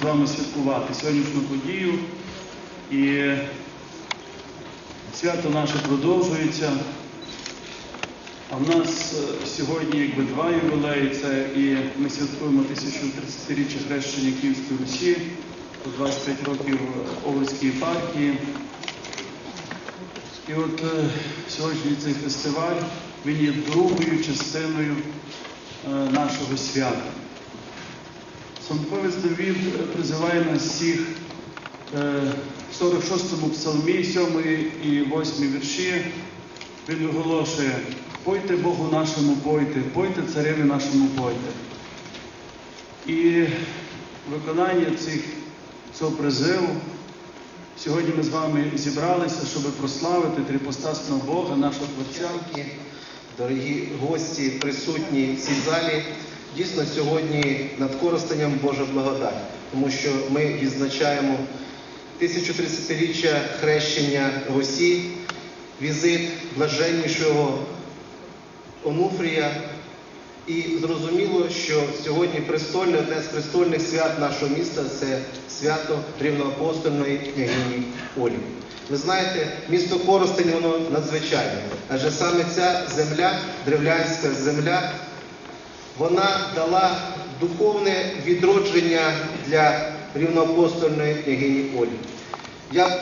з вами святкувати сьогоднішню подію. І свято наше продовжується. А в нас е, сьогодні якби два ювілеї. Це і ми святкуємо 1030-річчя хрещення Київської Русі, 25 років Овруцької єпархії. І от е, сьогодні цей фестиваль він є другою частиною е, нашого свята. Самковець Давід призиває нас всіх е, в 46-му псалмі, 7 і 8 вірші. Він виголошує: Пойте Богу нашому пойте, пойте цареві нашому пойте. І виконання цих, цього призиву сьогодні ми з вами зібралися, щоб прославити трипостасного Бога, нашого Творця. Дорогі гості, присутні в цій залі. Дійсно, сьогодні над Коростенням Божа благодать, тому що ми відзначаємо 1030-річчя хрещення Русі, візит блаженнішого Онуфрія. І зрозуміло, що сьогодні престольне, одне з престольних свят нашого міста це свято рівноапостольної княгині Олі. Ви знаєте, місто Коростень воно надзвичайне, адже саме ця земля, древлянська земля, вона дала духовне відродження для рівноапостольної княгині Олі. Я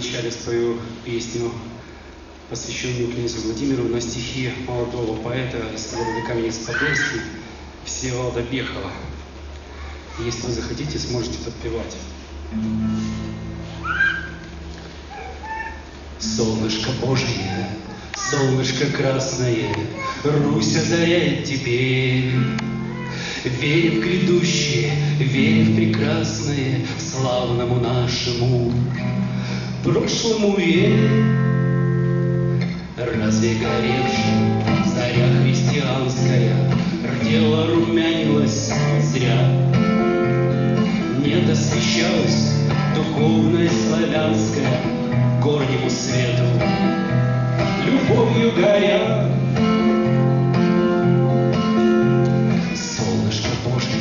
я вначале спою песню, посвященную князю Владимиру на стихи молодого поэта из города Каменец-Подольский Всеволода Бехова. Если вы захотите, сможете подпевать. Солнышко Божие, солнышко красное, Русь озаряет теперь. Веря в грядущее, веря в прекрасное, Славному нашему прошлому верь. Разве горевшая заря христианская Рдела, румянилась зря? Нет, освещалась духовная славянская Горнему свету, любовью горя. Солнышко Божье,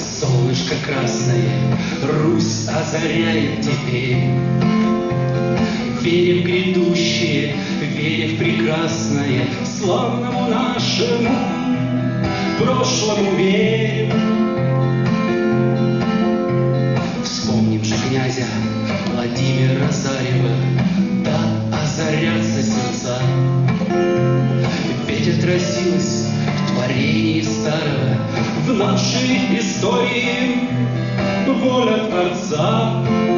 солнышко красное, Русь озаряет теперь. Веря в грядущее, веря в прекрасное, Славному нашему прошлому верим. Вспомним же князя Владимира Зарева, да озарятся сердца. Ведь отразилось в творении старого, в нашей истории воля Творца.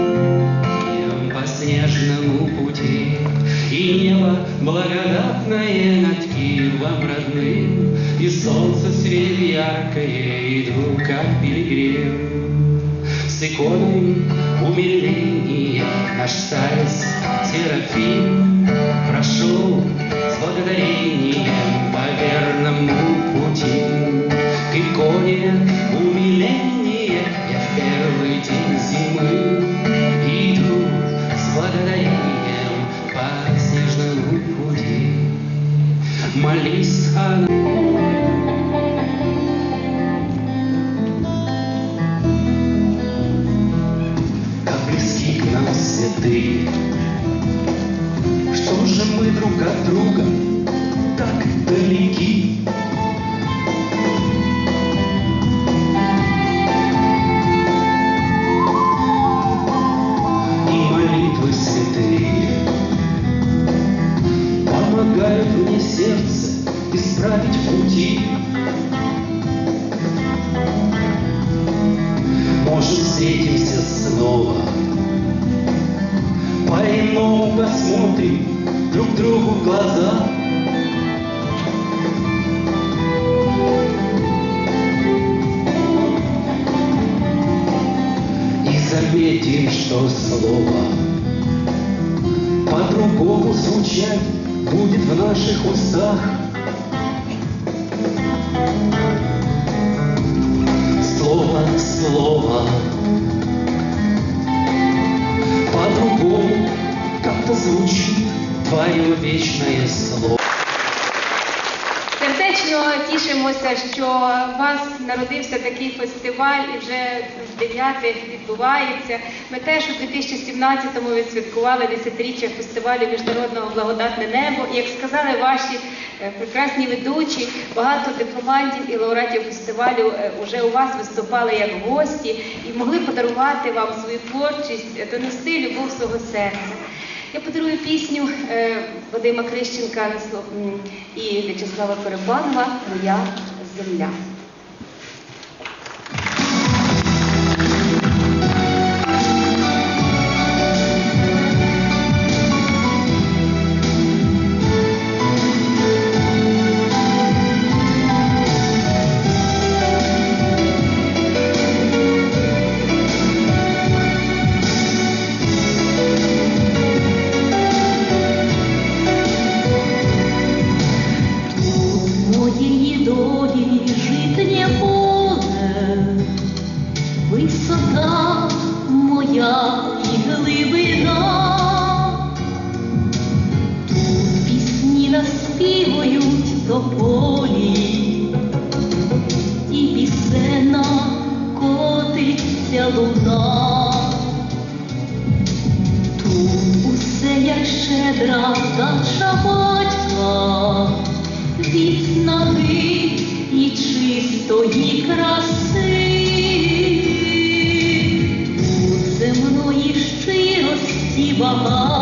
И небо благодатное над Киевом родным, и солнце свет яркое, иду как пилигрим. С иконой умиления наш старец Серафим прошел с благодарением по верному пути. К иконе твое вечное слово. Сердечно тішимося, що у вас народився такий фестиваль і вже з дев'яти відбувається. Ми теж у 2017-му відсвяткували 10-річчя фестивалю Міжнародного благодатне небо. І як сказали ваші е, прекрасні ведучі, багато дипломантів і лауреатів фестивалю е, уже у вас виступали як гості і могли подарувати вам свою творчість, е, донести любов свого серця. Я подарую пісню Вадима Крищенка і В'ячеслава Перепанова Моя земля. Висота моя і глибина. Пісні наспівують до полі, і пісена котиться луна. Тут усе як щедра дача батька, від снаги mama.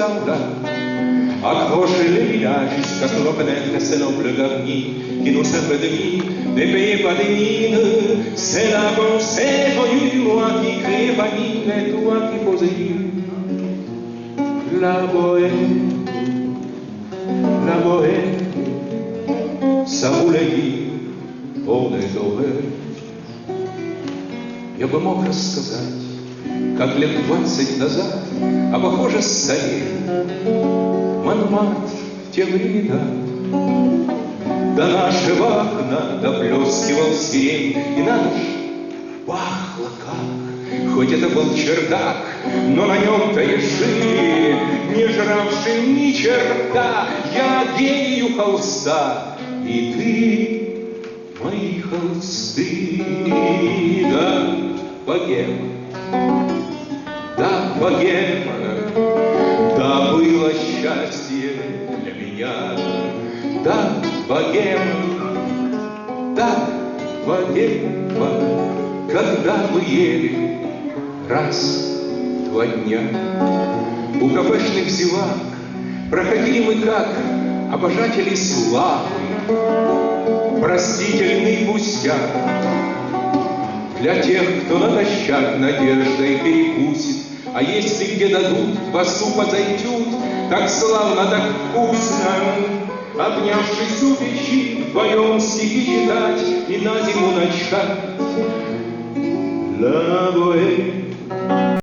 Александра, accrochez les villages jusqu'à ce reconnaître c'est garni qui nous servent de vie, des pays pas des mines, c'est la bonne, c'est qui crée ma toi qui la bohème, la bohème, ça voulait dire, on est doré. Я бы мог рассказать как лет двадцать назад, а похоже старее, Монмартр в те времена. До нашего окна доплескивал сирень, и надо ж, пахло как, хоть это был чердак, но на нем-то и жили, не жравший ни черта, я гению холста, и ты мои холсты, да, богема, да, богема, да, было счастье для меня, да, богема, да, богема, когда мы ели раз, два дня. У кафешных зевак проходили мы как обожатели славы, простительный пустяк. Для тех, кто натощак надеждой перекусит, А если где дадут, квасу подойдут, Так славно, так вкусно, Обнявшись у печи, вдвоем стихи читать И на зиму начать. La bohème,